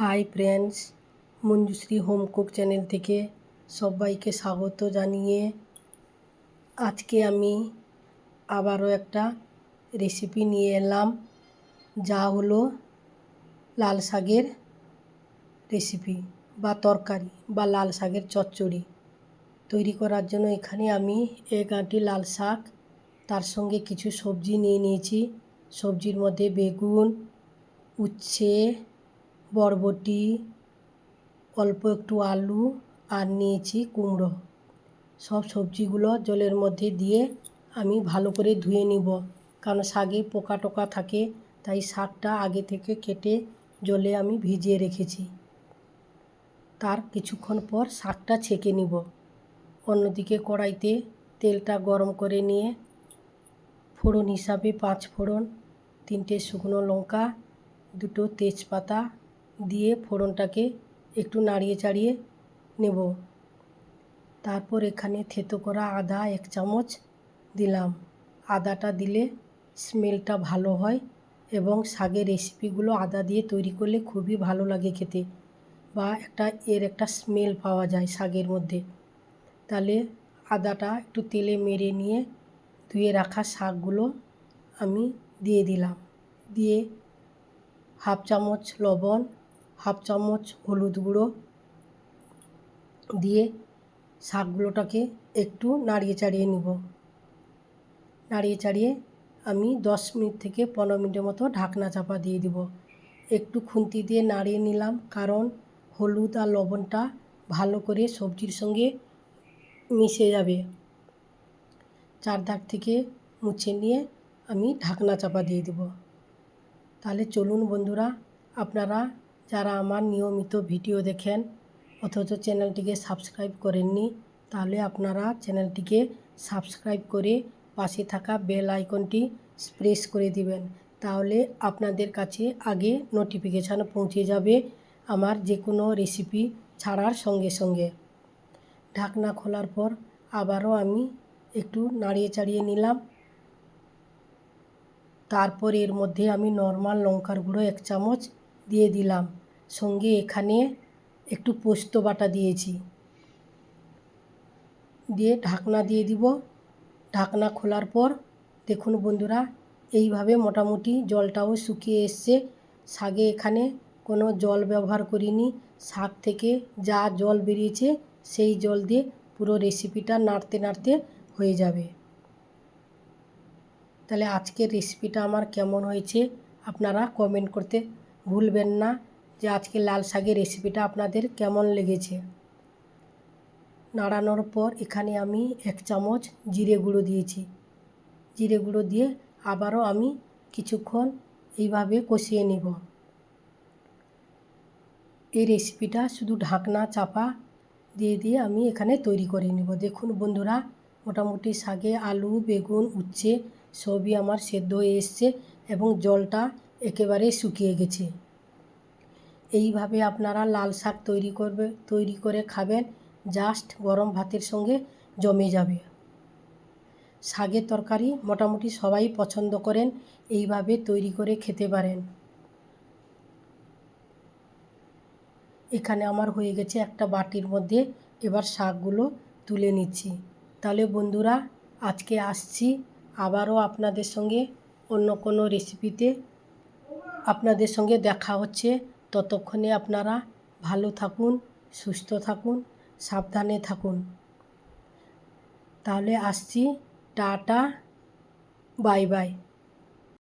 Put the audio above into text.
Hi friends, Manjushree home cook channel থেকে সবাইকে স্বাগত জানিয়ে আজকে আমি আবারও একটা রেসিপি নিয়ে এলাম, যা হলো লাল শাকের রেসিপি বা তরকারি বা লাল শাকের চচ্চড়ি। তৈরি করার জন্য এখানে আমি এক আঁটি লাল শাক, তার সঙ্গে কিছু সবজি নিয়ে নিয়েছি। সবজির মধ্যে বেগুন, উচ্ছে বরবটি, অল্প একটু আলু আর নিয়েছি কুমড়ো। সব সবজিগুলো জলের মধ্যে দিয়ে আমি ভালো করে ধুয়ে নিব। কারণ শাকে পোকা টোকা থাকে, তাই শাকটা আগে থেকে কেটে জলে আমি ভিজিয়ে রেখেছি। তার কিছুক্ষণ পর শাকটা ছেঁকে নিব। অন্যদিকে কড়াইতে তেলটা গরম করে নিয়ে ফোড়ন হিসাবে পাঁচ ফোড়ন, তিনটে শুকনো লঙ্কা, দুটো তেজপাতা দিয়ে ফোড়নটাকে একটু নাড়িয়ে চাড়িয়ে নেব। তারপর এখানে থেতো করা আদা এক চামচ দিলাম। আদাটা দিলে স্মেলটা ভালো হয় এবং শাকের রেসিপিগুলো আদা দিয়ে তৈরি করলে খুবই ভালো লাগে খেতে বা একটা, এর একটা স্মেল পাওয়া যায় শাগের মধ্যে। তাহলে আদাটা একটু তেলে মেরে নিয়ে ধুয়ে রাখা শাকগুলো আমি দিয়ে দিলাম। দিয়ে হাফ চামচ লবণ হাফ চামচ হলুদ গুঁড়ো দিয়ে শাকগুলোটাকে একটু নাড়িয়ে চাড়িয়ে নিব। নাড়িয়ে চাড়িয়ে আমি দশ মিনিট থেকে পনেরো মিনিটের মতো ঢাকনা চাপা দিয়ে দিব। একটু খুন্তি দিয়ে নাড়িয়ে নিলাম কারণ হলুদ আর লবণটা ভালো করে সবজির সঙ্গে মিশে যাবে। চার চারধার থেকে মুছে নিয়ে আমি ঢাকনা চাপা দিয়ে দেব। তাহলে চলুন বন্ধুরা, আপনারা যারা আমার নিয়মিত ভিডিও দেখেন, অথচ চ্যানেলটিকে সাবস্ক্রাইব করেননি, তাহলে আপনারা চ্যানেলটিকে সাবস্ক্রাইব করে পাশে থাকা বেল আইকনটি প্রেস করে দিবেন। তাহলে আপনাদের কাছে আগে নোটিফিকেশান পৌঁছে যাবে আমার যে কোনো রেসিপি ছাড়ার সঙ্গে সঙ্গে। ঢাকনা খোলার পর আবারও আমি একটু নাড়িয়ে চাড়িয়ে নিলাম। তারপর এর মধ্যে আমি নর্মাল লঙ্কার গুঁড়ো এক চামচ দিয়ে দিলাম। সঙ্গে এখানে একটু পোস্ত বাটা দিয়েছি। দিয়ে ঢাকনা দিয়ে দিব। ঢাকনা খোলার পর দেখুন বন্ধুরা, এইভাবে মোটামুটি জলটাও শুকিয়ে এসছে। শাগে এখানে কোনো জল ব্যবহার করিনি। শাক থেকে যা জল বেরিয়েছে সেই জল দিয়ে পুরো রেসিপিটা নাড়তে নাড়তে হয়ে যাবে। তাহলে আজকের রেসিপিটা আমার কেমন হয়েছে আপনারা কমেন্ট করতে ভুলবেন না যে আজকে লাল শাকের রেসিপিটা আপনাদের কেমন লেগেছে। নাড়ানোর পর এখানে আমি এক চামচ জিরে গুঁড়ো দিয়েছি। জিরে গুঁড়ো দিয়ে আবারও আমি কিছুক্ষণ এইভাবে কষিয়ে নেব। এই রেসিপিটা শুধু ঢাকনা চাপা দিয়ে দিয়ে আমি এখানে তৈরি করে নেব। দেখুন বন্ধুরা, মোটামুটি শাকে আলু, বেগুন, উচ্ছে সবই আমার সেদ্ধ হয়ে এসছে এবং জলটা একেবারে শুকিয়ে গেছে। এইভাবে আপনারা লাল শাক তৈরি করবে, তৈরি করে খাবেন, জাস্ট গরম ভাতের সঙ্গে জমে যাবে। শাকের তরকারি মোটামুটি সবাই পছন্দ করেন, এইভাবে তৈরি করে খেতে পারেন। এখানে আমার হয়ে গেছে একটা বাটির মধ্যে এবার শাকগুলো তুলে নিচ্ছি। তাহলে বন্ধুরা, আজকে আসছি। আবারও আপনাদের সঙ্গে অন্য কোনো রেসিপিতে আপনাদের সঙ্গে দেখা হচ্ছে। ততক্ষণে আপনারা ভালো থাকুন, সুস্থ থাকুন, সাবধানে থাকুন। তাহলে আসছি। টাটা। Bye bye.